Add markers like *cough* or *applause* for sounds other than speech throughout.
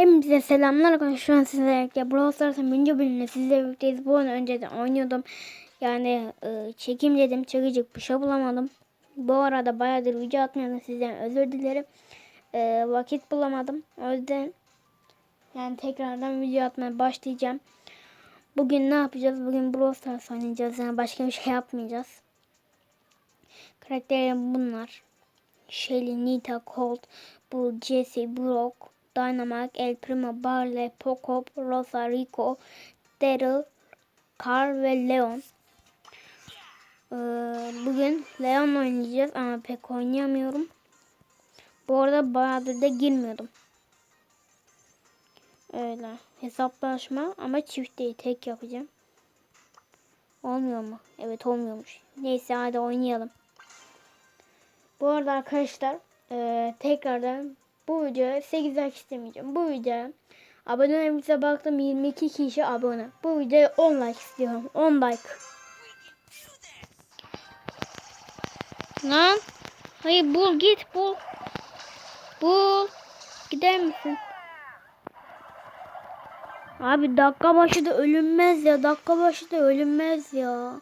Hepinize selamlar arkadaşlar. Şu an sizlerle Brawl Stars'ın birinci bölümünde sizlerle birlikteyiz. Bu oyunu önceden oynuyordum. Yani e, çekim dedim. Çekecek bir şey bulamadım. Bu arada bayağıdır video atmıyordum. Sizden özür dilerim. E, vakit bulamadım. O yüzden yani tekrardan video atmaya başlayacağım. Bugün ne yapacağız? Bugün Brawl Stars oynayacağız. Yani başka bir şey yapmayacağız. Karakterim bunlar. Shelly, Nita, Colt, Bull, Jesse, Brock, Dynamite, El Primo, Barley, Poco, Rosa, Rico, Daryl, Carl ve Leon. Ee, bugün Leon oynayacağız ama pek oynayamıyorum. Bu arada bayağıdır da girmiyordum. Öyle. Hesaplaşma ama çift değil. Tek yapacağım. Olmuyor mu? Evet olmuyormuş. Neyse hadi oynayalım. Bu arada arkadaşlar eee, tekrardan bu videoya 8 like istemeyeceğim. Bu videoya abonelerimize baktım 22 kişi abone. Bu videoya 10 like istiyorum. 10 like. Lan. Hayır bul git bul. Bul. Gider misin? Abi dakika başı da ölünmez ya. Dakika başı da ölünmez ya.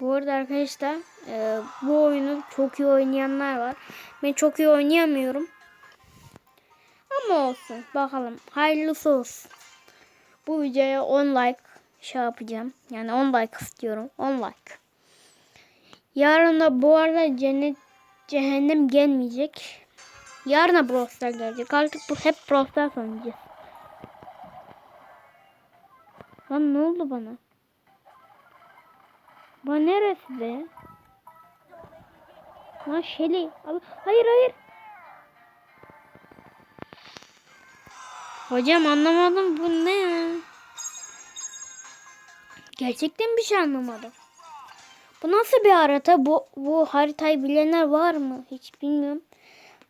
Bu arada arkadaşlar e, bu oyunu çok iyi oynayanlar var. Ben çok iyi oynayamıyorum. Ama olsun. Bakalım. Hayırlısı olsun. Bu videoya 10 like şey yapacağım. Yani 10 like istiyorum. 10 like. Yarın da bu arada cennet cehennem gelmeyecek. Yarın da Brawl gelecek. Artık bu hep Brawl Stars. Lan ne oldu bana? Bu neresi be? Lan. Al- Hayır hayır. Hocam anlamadım bu ne ya? Gerçekten bir şey anlamadım. Bu nasıl bir harita? Bu, bu haritayı bilenler var mı? Hiç bilmiyorum.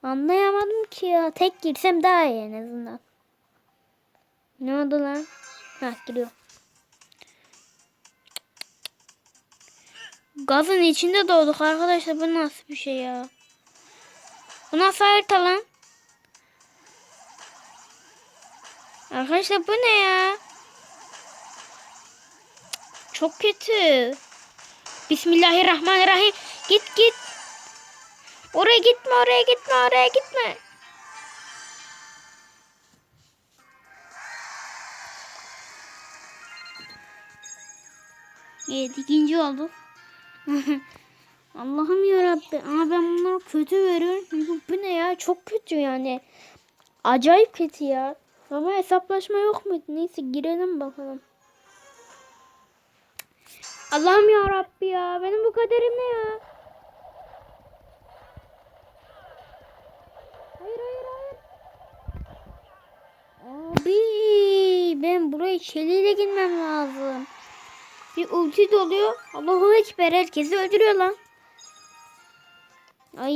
Anlayamadım ki ya. Tek girsem daha iyi en azından. Ne oldu lan? Hah giriyor. Gazın içinde doğduk arkadaşlar. Bu nasıl bir şey ya? Bu nasıl harita lan? Arkadaşlar bu ne ya? Çok kötü. Bismillahirrahmanirrahim. Git git. Oraya gitme oraya gitme oraya gitme. Evet ikinci *laughs* Allah'ım yarabbi. Ama ben bunları kötü veriyorum. Çünkü bu ne ya? Çok kötü yani. Acayip kötü ya. Ama hesaplaşma yok muydu? Neyse girelim bakalım. Allah'ım yarabbi ya. Benim bu kaderim ne ya? Hayır hayır hayır. Abi ben buraya çeliyle girmem lazım. Bir ulti doluyor. Allahu Ekber herkesi öldürüyor lan. Ay.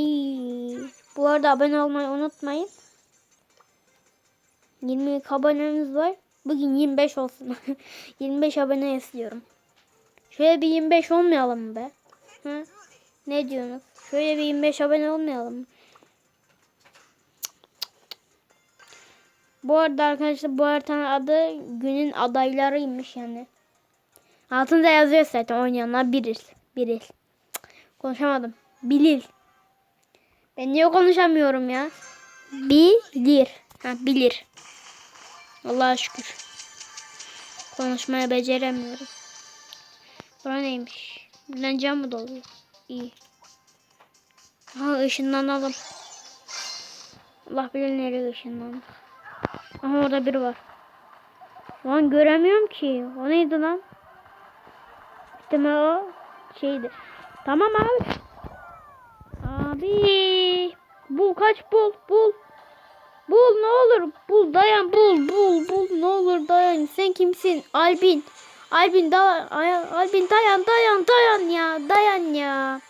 Bu arada abone olmayı unutmayın. 20 abonemiz var. Bugün 25 olsun. *laughs* 25 abone istiyorum. Şöyle bir 25 olmayalım be? Hı? Ne diyorsunuz? Şöyle bir 25 abone olmayalım? Bu arada arkadaşlar bu haritanın adı günün adaylarıymış yani. Altında yazıyor zaten oynayanlar. Bilir. Cık, Konuşamadım. Bilir. Ben niye konuşamıyorum ya? Bilir. Ha bilir. Allah'a şükür. Konuşmaya beceremiyorum. Bura neymiş? Buradan cam mı doluyor? İyi. Ha ışınlanalım. Allah bilir nereye ışınlandık. Aha orada biri var. Lan göremiyorum ki. O neydi lan? İşte o şeydi. Tamam abi. Abi. Bul kaç bul bul. Bul ne olur. Bul dayan bul bul bul ne olur dayan. Sen kimsin? Albin. Albin da ay- Albin dayan dayan dayan ya. Dayan ya.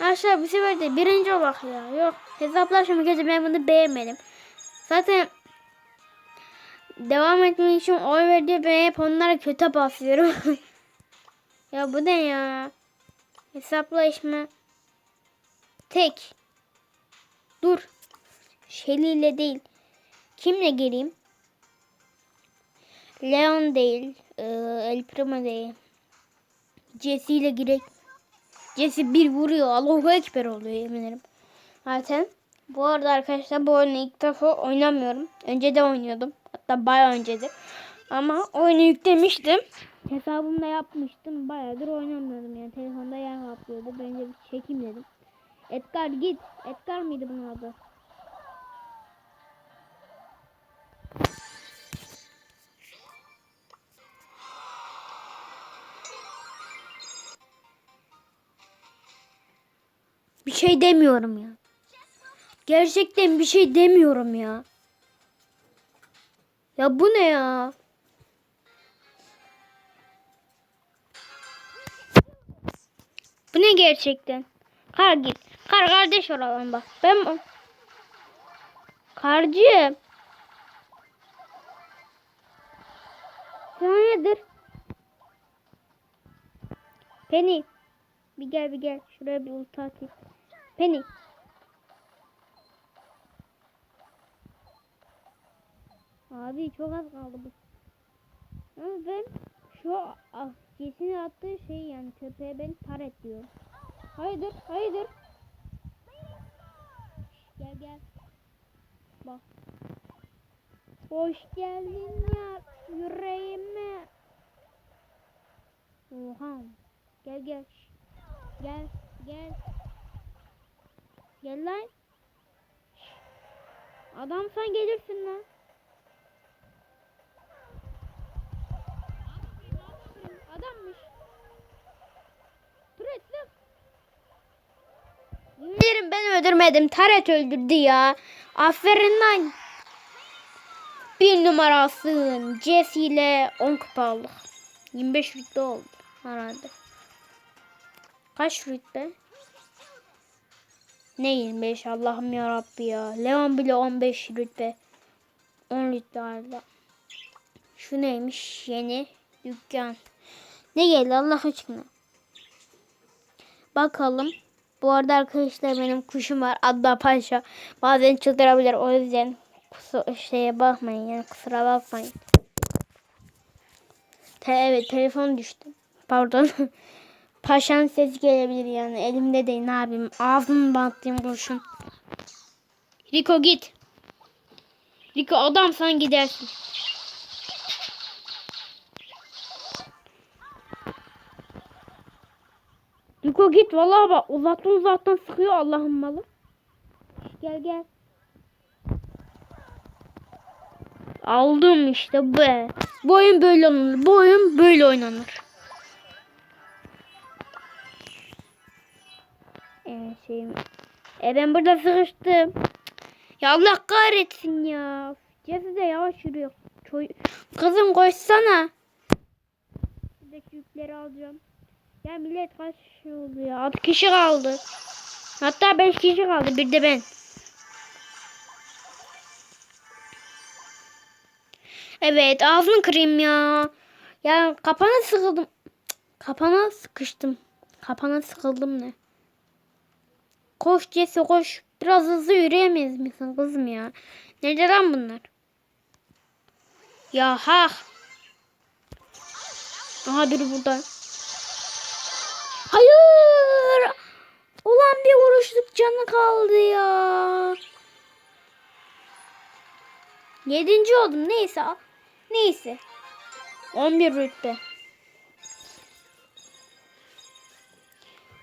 Aşağı bir sefer de birinci olak ya. Yok hesaplaşma gece ben bunu beğenmedim. Zaten devam etmek için oy verdi ben hep onlara kötü basıyorum. *laughs* Ya bu ne ya? Hesaplaşma. Tek. Dur. Şeli ile değil. Kimle geleyim? Leon değil. e, El Primo değil. Jesse ile girek. Jesse bir vuruyor. Allahu Ekber oluyor yemin ederim. Zaten bu arada arkadaşlar bu oyunu ilk defa oynamıyorum. Önce de oynuyordum. Hatta bayağı öncedir. Ama oyunu yüklemiştim. Hesabımda yapmıştım. Bayağıdır oynamıyordum yani. Telefonda yer kaplıyordu. Ben de bir çekeyim dedim. Edgar git. Edgar mıydı bunun adı? Bir şey demiyorum ya. Gerçekten bir şey demiyorum ya. Ya bu ne ya? Bu ne gerçekten? Kar git. Kar kardeş olalım bak. Ben Karcı. Sen nedir? Penny. Bir gel bir gel. Şuraya bir ulti atayım. Penny. Abi çok az kaldı bu. Ben şu Jesse'nin attığı şey yani köpeğe ben taret diyorum. Hayırdır hayırdır. Gel gel. Bak. Hoş geldin ya yüreğime. Oha. Gel gel. Gel gel. Gel lan. Adam sen gelirsin lan. Turet sık. Yemin ben öldürmedim. Taret öldürdü ya. Aferin lan. Bir numarasın. Jesse ile 10 kupa aldık. 25 rütbe oldu herhalde. Kaç rütbe? Ne 25 Allah'ım ya Rabbi ya. Leon bile 15 rütbe. 10 rütbe hala. Şu neymiş? Yeni dükkan. Ne geldi Allah aşkına? Bakalım. Bu arada arkadaşlar benim kuşum var. Adda Paşa. Bazen çıldırabilir. O yüzden kusura, şeye bakmayın. Yani kusura bakmayın. Te evet telefon düştü. Pardon. *laughs* Paşa'nın sesi gelebilir yani. Elimde değil ne yapayım. Ağzımı bantlayayım kurşun. Rico git. Rico adamsan gidersin. Rico git vallahi bak uzaktan uzaktan sıkıyor Allah'ın malı. Gel gel. Aldım işte be. Bu oyun böyle oynanır. Bu oyun böyle oynanır. Evet şeyim. E ben burada sıkıştım. Ya Allah kahretsin ya. Cezi de yavaş yürüyor. Çoy- Kızım koşsana. Buradaki yükleri alacağım. Ya millet kaç kişi oldu ya? 6 kişi kaldı. Hatta 5 kişi kaldı. Bir de ben. Evet ağzını kırayım ya. Ya kapana sıkıldım. Kapana sıkıştım. Kapana sıkıldım ne? Koş Jesse koş. Biraz hızlı yürüyemez misin kızım ya? Nerede lan bunlar? Ya ha. Aha biri burada. Hayır. Ulan bir vuruşluk canı kaldı ya. Yedinci oldum. Neyse. Neyse. 11 rütbe.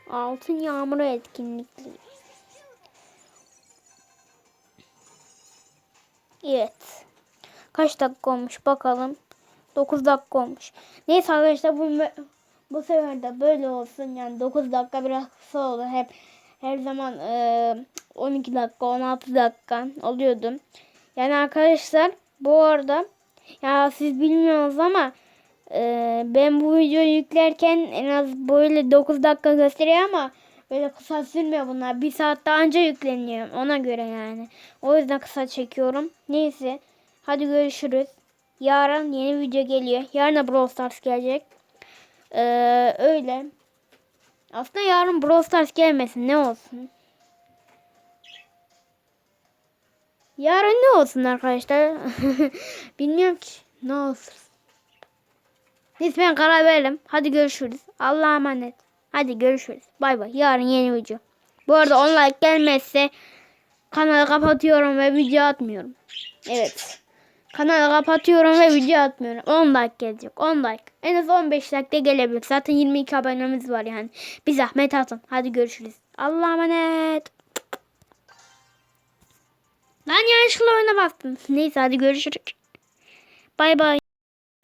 Altın yağmuru etkinlikleri. Evet. Kaç dakika olmuş bakalım. 9 dakika olmuş. Neyse arkadaşlar bu bu sefer de böyle olsun. Yani 9 dakika biraz kısa olur. Hep her zaman e, 12 dakika 16 dakika oluyordum. Yani arkadaşlar bu arada ya siz bilmiyorsunuz ama e, ben bu videoyu yüklerken en az böyle 9 dakika gösteriyor ama böyle kısa sürmüyor bunlar. Bir saatte anca yükleniyor ona göre yani. O yüzden kısa çekiyorum. Neyse hadi görüşürüz. Yarın yeni video geliyor. Yarın da Brawl Stars gelecek. Ee, öyle. Aslında yarın Brawl Stars gelmesin ne olsun. Yarın ne olsun arkadaşlar? *laughs* Bilmiyorum ki. Ne olsun. Neyse ben karar verelim. Hadi görüşürüz. Allah'a emanet. Hadi görüşürüz. Bay bay. Yarın yeni video. Bu arada 10 like gelmezse kanalı kapatıyorum ve video atmıyorum. Evet. Kanalı kapatıyorum ve video atmıyorum. 10 like gelecek. 10 like. En az 15 like de gelebilir. Zaten 22 abonemiz var yani. Bir zahmet atın. Hadi görüşürüz. Allah'a emanet. Lan yanlışlıkla oyuna bastım. Neyse hadi görüşürüz. Bay bay.